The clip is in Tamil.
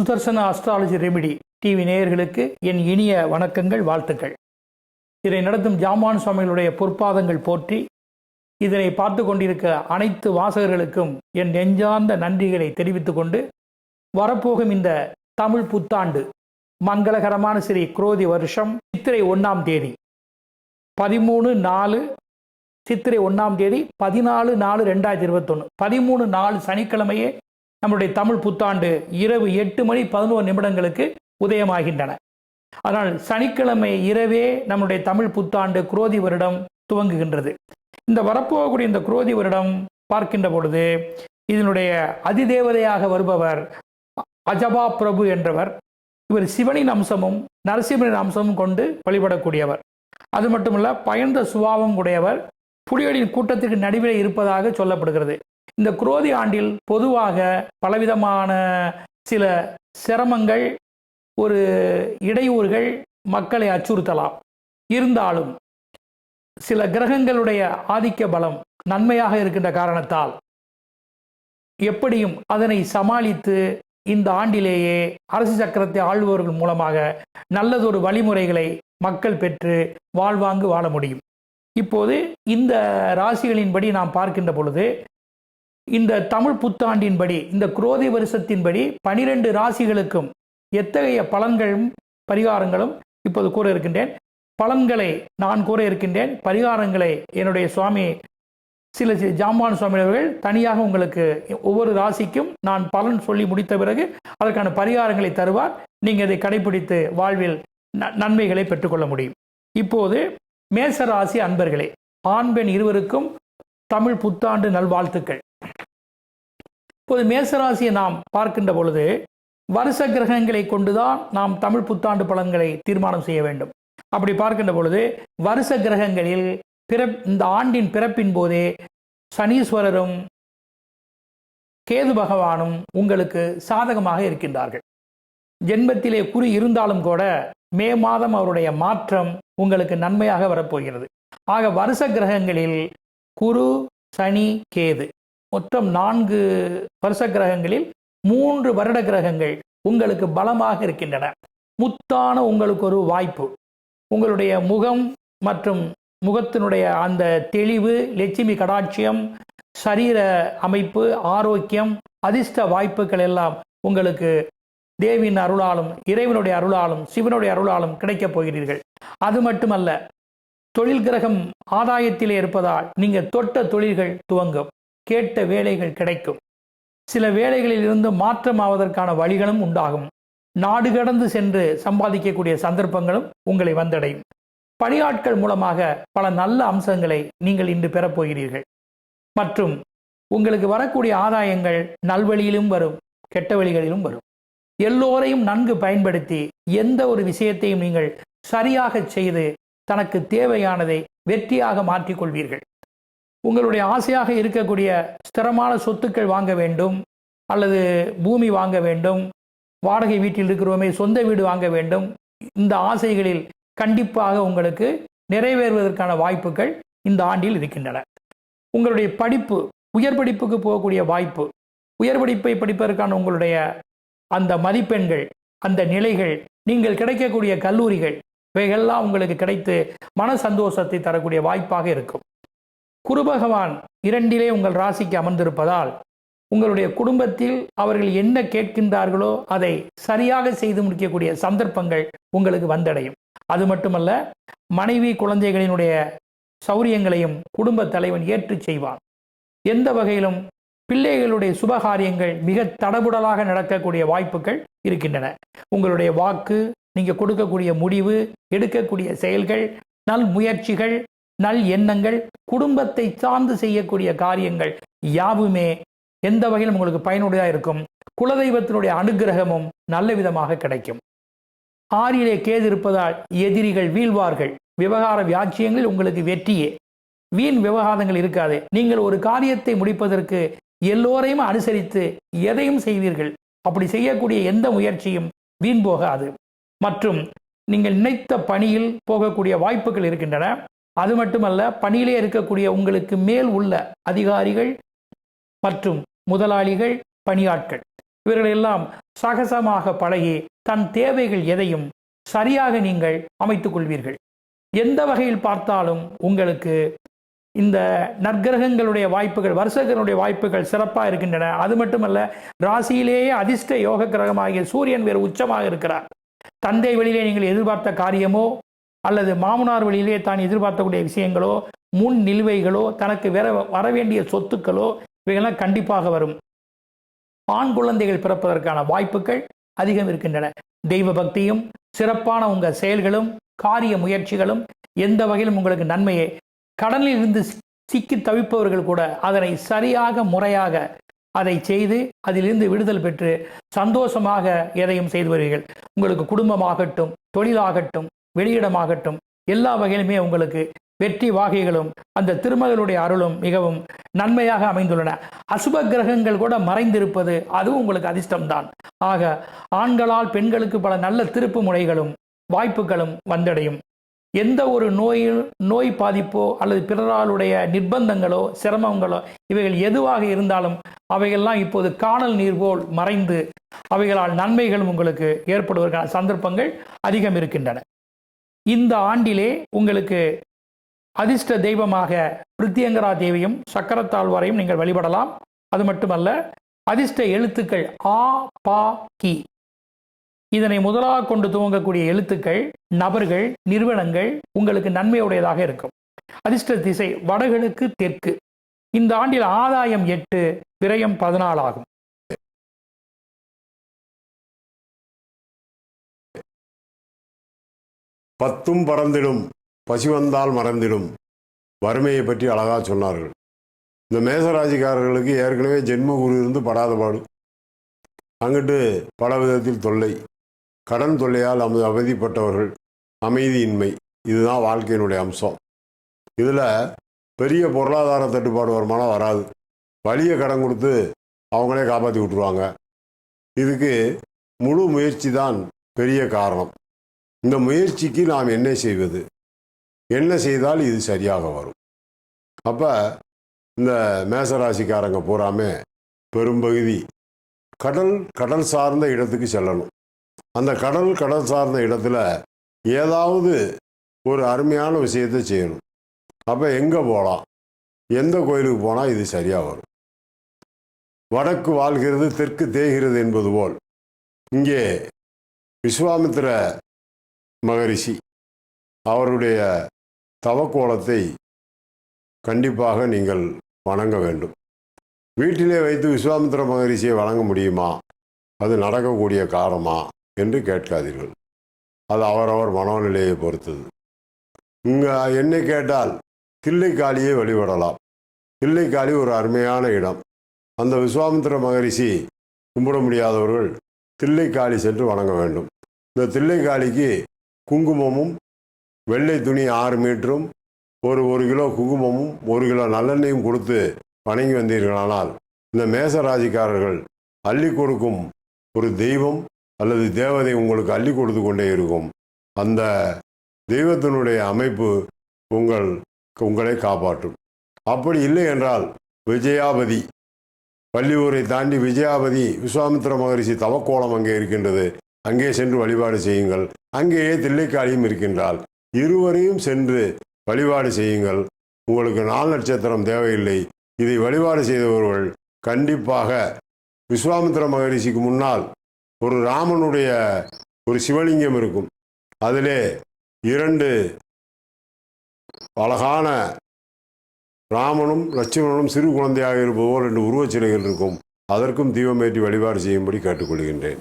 சுதர்சன அஸ்ட்ராலஜி ரெமிடி டிவி நேயர்களுக்கு என் இனிய வணக்கங்கள் வாழ்த்துக்கள். இதை நடத்தும் ஜாமான் சுவாமிகளுடைய பொற்பாதங்கள் போற்றி இதனை பார்த்து கொண்டிருக்க அனைத்து வாசகர்களுக்கும் என் நெஞ்சார்ந்த நன்றிகளை தெரிவித்துக் கொண்டு வரப்போகும் இந்த தமிழ் புத்தாண்டு மங்களகரமான ஸ்ரீ குரோதி வருஷம் சித்திரை ஒன்றாம் தேதி. பதிமூணு நாலு சித்திரை ஒன்றாம் தேதி பதினாலு நாலு ரெண்டாயிரத்தி இருபத்தொன்று பதிமூணு நாலு சனிக்கிழமையே நம்முடைய தமிழ் புத்தாண்டு இரவு எட்டு மணி பதினோரு நிமிடங்களுக்கு உதயமாகின்றன. ஆனால் சனிக்கிழமை இரவே நம்முடைய தமிழ் புத்தாண்டு குரோதி வருடம் துவங்குகின்றது. இந்த வரப்போகக்கூடிய இந்த குரோதி வருடம் பார்க்கின்ற பொழுது இதனுடைய அதிதேவதையாக வருபவர் அஜபா பிரபு என்றவர் இவர் சிவனின் அம்சமும் நரசிம்மனின் அம்சமும் கொண்டு வழிபடக்கூடியவர். அது மட்டுமல்ல பயந்த சுபாவம் உடையவர் புலிகளின் கூட்டத்திற்கு நடுவில் இருப்பதாக சொல்லப்படுகிறது. இந்த குரோதி ஆண்டில் பொதுவாக பலவிதமான சில சிரமங்கள் ஒரு இடையூறுகள் மக்களை அச்சுறுத்தலாம். இருந்தாலும் சில கிரகங்களுடைய ஆதிக்க பலம் நன்மையாக இருக்கின்ற காரணத்தால் எப்படியும் அதனை சமாளித்து இந்த ஆண்டிலேயே அரசு சக்கரத்தை ஆள்பவர்கள் மூலமாக நல்லதொரு வழிமுறைகளை மக்கள் பெற்று வாழ்வாங்கு வாழ முடியும். இப்போது இந்த ராசிகளின்படி நாம் பார்க்கின்ற பொழுது இந்த தமிழ் புத்தாண்டின்படி இந்த குரோதி வருஷத்தின்படி பனிரெண்டு ராசிகளுக்கும் எத்தகைய பலன்களும் பரிகாரங்களும் இப்போது கூற இருக்கின்றேன். பலன்களை நான் கூற இருக்கின்றேன். பரிகாரங்களை என்னுடைய சுவாமி சில சில ஜாம்பான் சுவாமி அவர்கள் தனியாக உங்களுக்கு ஒவ்வொரு ராசிக்கும் நான் பலன் சொல்லி முடித்த பிறகு அதற்கான பரிகாரங்களை தருவார். நீங்கள் இதை கடைபிடித்து வாழ்வில் ந- நன்மைகளை பெற்றுக்கொள்ள முடியும். இப்போது மேச ராசி அன்பர்களே ஆண் பெண் இருவருக்கும் தமிழ் புத்தாண்டு நல்வாழ்த்துக்கள். இப்போது மேசராசியை நாம் பார்க்கின்ற பொழுது வருஷ கிரகங்களை கொண்டுதான் நாம் தமிழ் புத்தாண்டு பலன்களை தீர்மானம் செய்ய வேண்டும். அப்படி பார்க்கின்ற பொழுது வருஷ கிரகங்களில் பிறப் இந்த ஆண்டின் பிறப்பின் போதே சனீஸ்வரரும் கேது பகவானும் உங்களுக்கு சாதகமாக இருக்கின்றார்கள். ஜென்மத்திலே குறி இருந்தாலும் கூட மே மாதம் அவருடைய மாற்றம் உங்களுக்கு நன்மையாக வரப்போகிறது. ஆக வருஷ கிரகங்களில் குரு சனி கேது மொத்தம் நான்கு வருஷ கிரகங்களில் மூன்று வருட கிரகங்கள் உங்களுக்கு பலமாக இருக்கின்றன. முத்தான உங்களுக்கு ஒரு வாய்ப்பு. உங்களுடைய முகம் மற்றும் முகத்தினுடைய அந்த தெளிவு லட்சுமி கடாட்சியம் சரீர அமைப்பு ஆரோக்கியம் அதிர்ஷ்ட வாய்ப்புகள் எல்லாம் உங்களுக்கு தேவியின் அருளாலும் இறைவனுடைய அருளாலும் சிவனுடைய அருளாலும் கிடைக்கப் போகிறீர்கள். அது மட்டுமல்ல தொழில் கிரகம் ஆதாயத்திலே இருப்பதால் நீங்கள் தொட்ட தொழில்கள் துவங்கும். கேட்ட வேலைகள் கிடைக்கும். சில வேலைகளில் இருந்து மாற்றமாவதற்கான வழிகளும் உண்டாகும். நாடு கடந்து சென்று சம்பாதிக்கக்கூடிய சந்தர்ப்பங்களும் உங்களை வந்தடையும். பணியாட்கள் மூலமாக பல நல்ல அம்சங்களை நீங்கள் இன்று பெறப்போகிறீர்கள் மற்றும் உங்களுக்கு வரக்கூடிய ஆதாயங்கள் நல்வழியிலும் வரும் கெட்ட வழிகளிலும் வரும். எல்லோரையும் நன்கு பயன்படுத்தி எந்த ஒரு விஷயத்தையும் நீங்கள் சரியாக செய்து தனக்கு தேவையானதை வெற்றியாக மாற்றிக்கொள்வீர்கள் உங்களுடைய ஆசையாக இருக்கக்கூடிய ஸ்திரமான சொத்துக்கள் வாங்க வேண்டும் அல்லது பூமி வாங்க வேண்டும் வாடகை வீட்டில் இருக்கிறோமே சொந்த வீடு வாங்க வேண்டும். இந்த ஆசைகளில் கண்டிப்பாக உங்களுக்கு நிறைவேறுவதற்கான வாய்ப்புகள் இந்த ஆண்டில் இருக்கின்றன. உங்களுடைய படிப்பு உயர் படிப்புக்கு போகக்கூடிய வாய்ப்பு உயர் படிப்பை படிப்பதற்கான உங்களுடைய அந்த மதிப்பெண்கள் அந்த நிலைகள் நீங்கள் கிடைக்கக்கூடிய கல்லூரிகள் இவைகள்லாம் உங்களுக்கு கிடைத்து மன சந்தோஷத்தை தரக்கூடிய வாய்ப்பாக இருக்கும். குரு பகவான் இரண்டிலே உங்கள் ராசிக்கு அமர்ந்திருப்பதால் உங்களுடைய குடும்பத்தில் அவர்கள் என்ன கேட்கின்றார்களோ அதை சரியாக செய்து முடிக்கக்கூடிய சந்தர்ப்பங்கள் உங்களுக்கு வந்தடையும். அது மட்டுமல்ல மனைவி குழந்தைகளினுடைய சௌரியங்களையும் குடும்ப தலைவன் ஏற்று செய்வான். எந்த வகையிலும் பிள்ளைகளுடைய சுபகாரியங்கள் மிக தடபுடலாக நடக்கக்கூடிய வாய்ப்புகள் இருக்கின்றன. உங்களுடைய வாக்கு நீங்கள் கொடுக்கக்கூடிய முடிவு எடுக்கக்கூடிய செயல்கள் நல் முயற்சிகள் நல் எண்ணங்கள் குடும்பத்தை சார்ந்து செய்யக்கூடிய காரியங்கள் யாவுமே எந்த வகையிலும் உங்களுக்கு பயனுடையதாக இருக்கும். குலதெய்வத்தினுடைய அனுகிரகமும் நல்ல விதமாக கிடைக்கும். ஆறிலே கேது இருப்பதால் எதிரிகள் வீழ்வார்கள். விவகார வியாச்சியங்கள் உங்களுக்கு வெற்றியே. வீண் விவகாரங்கள் இருக்காது. நீங்கள் ஒரு காரியத்தை முடிப்பதற்கு எல்லோரையும் அனுசரித்து எதையும் செய்வீர்கள். அப்படி செய்யக்கூடிய எந்த முயற்சியும் வீண் போகாது. மற்றும் நீங்கள் நினைத்த பணியில் போகக்கூடிய வாய்ப்புகள் இருக்கின்றன. அது மட்டுமல்ல பணியிலே இருக்கக்கூடிய உங்களுக்கு மேல் உள்ள அதிகாரிகள் மற்றும் முதலாளிகள் பணியாட்கள் இவர்கள் எல்லாம் சகசமாக பழகி தன் தேவைகள் எதையும் சரியாக நீங்கள் அமைத்துக் கொள்வீர்கள். எந்த வகையில் பார்த்தாலும் உங்களுக்கு இந்த நற்கிரகங்களுடைய வாய்ப்புகள் வருஷங்களுடைய வாய்ப்புகள் சிறப்பாக இருக்கின்றன. அது மட்டுமல்ல ராசியிலேயே அதிர்ஷ்ட யோக கிரகமாகிய சூரியன் வேறு உச்சமாக இருக்கிறார். தந்தை வெளியிலே நீங்கள் எதிர்பார்த்த காரியமோ அல்லது மாமனார் வழியிலே தான் எதிர்பார்க்கக்கூடிய விஷயங்களோ முன் நிலுவைகளோ தனக்கு வர வர வேண்டிய சொத்துக்களோ இவைகள்லாம் கண்டிப்பாக வரும். ஆண் குழந்தைகள் பிறப்பதற்கான வாய்ப்புகள் அதிகம் இருக்கின்றன. தெய்வ பக்தியும் சிறப்பான உங்கள் செயல்களும் காரிய முயற்சிகளும் எந்த வகையிலும் உங்களுக்கு நன்மையே. கடலில் இருந்து சிக்கி தவிப்பவர்கள் கூட அதனை சரியாக முறையாக அதை செய்து அதிலிருந்து விடுதல் பெற்று சந்தோஷமாக எதையும் செய்து வருவீர்கள். உங்களுக்கு குடும்பமாகட்டும் தொழிலாகட்டும் வெளியிடமாகட்டும். எல்லா வகையிலுமே உங்களுக்கு வெற்றி வாகைகளும் அந்த திருமகளுடைய அருளும் மிகவும் நன்மையாக அமைந்துள்ளன. அசுப கிரகங்கள் கூட மறைந்திருப்பது அதுவும் உங்களுக்கு அதிர்ஷ்டம்தான். ஆக ஆண்களால் பெண்களுக்கு பல நல்ல திருப்பு முனைகளும் வாய்ப்புகளும் வந்தடையும். எந்த ஒரு நோயில் நோய் பாதிப்போ அல்லது பிறராளுடைய நிர்பந்தங்களோ சிரமங்களோ இவைகள் எதுவாக இருந்தாலும் அவைகள்லாம் இப்போது காணல் நீர் போல் மறைந்து அவைகளால் நன்மைகளும் உங்களுக்கு ஏற்படுவதற்கான சந்தர்ப்பங்கள் அதிகம் இருக்கின்றன. இந்த ஆண்டிலே உங்களுக்கு அதிர்ஷ்ட தெய்வமாக பிரித்தியங்கரா தேவியும் சக்கரத்தாழ்வாரையும் நீங்கள் வழிபடலாம். அது மட்டுமல்ல அதிர்ஷ்ட எழுத்துக்கள் ஆ பா கி. இதனை முதலாக கொண்டு துவங்கக்கூடிய எழுத்துக்கள் நபர்கள் நிறுவனங்கள் உங்களுக்கு நன்மையுடையதாக இருக்கும். அதிர்ஷ்ட திசை வடகிழக்கு தெற்கு. இந்த ஆண்டில் ஆதாயம் எட்டு விரயம் பதினாலு ஆகும் பத்தும் பறந்திடும். பசி வந்தால் மறந்திடும். வறுமையை பற்றி அழகாக சொன்னார்கள். இந்த மேசராசிக்காரர்களுக்கு ஏற்கனவே ஜென்மகுரு இருந்து படாத பாடு. அங்கிட்டு பல விதத்தில் தொல்லை. கடன் தொல்லையால் அமது அவதிப்பட்டவர்கள். அமைதியின்மை. இதுதான் வாழ்க்கையினுடைய அம்சம். இதில் பெரிய பொருளாதார தட்டுப்பாடு வருமானம் வராது. வலிய கடன் கொடுத்து அவங்களே காப்பாற்றி விட்டுருவாங்க. இதுக்கு முழு முயற்சி தான் பெரிய காரணம். இந்த முயற்சிக்கு நாம் என்ன செய்வது? என்ன செய்தால் இது சரியாக வரும்? அப்போ இந்த மேசராசிக்காரங்க பூராமே பெரும்பகுதி கடல் கடல் சார்ந்த இடத்துக்கு செல்லணும். அந்த கடல் கடல் சார்ந்த இடத்துல ஏதாவது ஒரு அருமையான விஷயத்தை செய்யணும். அப்போ எங்கே போகலாம் எந்த கோயிலுக்கு போனால் இது சரியாக வரும்? வடக்கு வாழ்கிறது தெற்கு தேய்கிறது என்பது போல். இங்கே விஸ்வாமித்திர மகரிஷி அவருடைய தவக்கோலத்தை கண்டிப்பாக நீங்கள் வணங்க வேண்டும். வீட்டிலே வைத்து விஸ்வாமித்திர மகரிஷியை வணங்க முடியுமா? அது நடக்கக்கூடிய காரணமா? என்று கேட்காதீர்கள். அது அவரவர் மனோநிலையை பொறுத்தது. இங்கே என்னை கேட்டால் தில்லைக்காளியை வழிபடலாம். தில்லைக்காளி ஒரு அருமையான இடம். அந்த விஸ்வாமித்திர மகரிஷி கும்பிட முடியாதவர்கள் தில்லைக்காளி சென்று வணங்க வேண்டும். இந்த தில்லைக்காளிக்கு குங்குமமும் வெள்ளை துணி ஆறு மீட்டரும் ஒரு ஒரு கிலோ குங்குமமும் ஒரு கிலோ நல்லெண்ணெயும் கொடுத்து வணங்கி வந்தீர்களானால் இந்த மேசராசிக்காரர்கள் அள்ளி கொடுக்கும் ஒரு தெய்வம் அல்லது தேவதை உங்களுக்கு அள்ளி கொடுத்து கொண்டே இருக்கும். அந்த தெய்வத்தினுடைய அமைப்பு உங்கள் உங்களை காப்பாற்றும். அப்படி இல்லை என்றால் விஜயாபதி பள்ளியூரை தாண்டி விஜயாபதி விஸ்வாமித்திர மகரிஷி தவக்கோலம் அங்கே இருக்கின்றது. அங்கே சென்று வழிபாடு செய்யுங்கள். அங்கேயே தில்லைக்காளியும் இருக்கின்றாள். இருவரையும் சென்று வழிபாடு செய்யுங்கள். உங்களுக்கு நாள் நட்சத்திரம் தேவையில்லை. இதை வழிபாடு செய்தவர்கள் கண்டிப்பாக விஸ்வாமித்திர மகரிஷிக்கு முன்னால் ஒரு ராமனுடைய ஒரு சிவலிங்கம் இருக்கும். அதிலே இரண்டு அழகான ராமனும் லட்சுமணனும் சிறு குழந்தையாக இருப்பது போல் ரெண்டு உருவச்சிலைகள் இருக்கும். அதற்கும் தீபமேற்றி வழிபாடு செய்யும்படி கேட்டுக்கொள்கின்றேன்.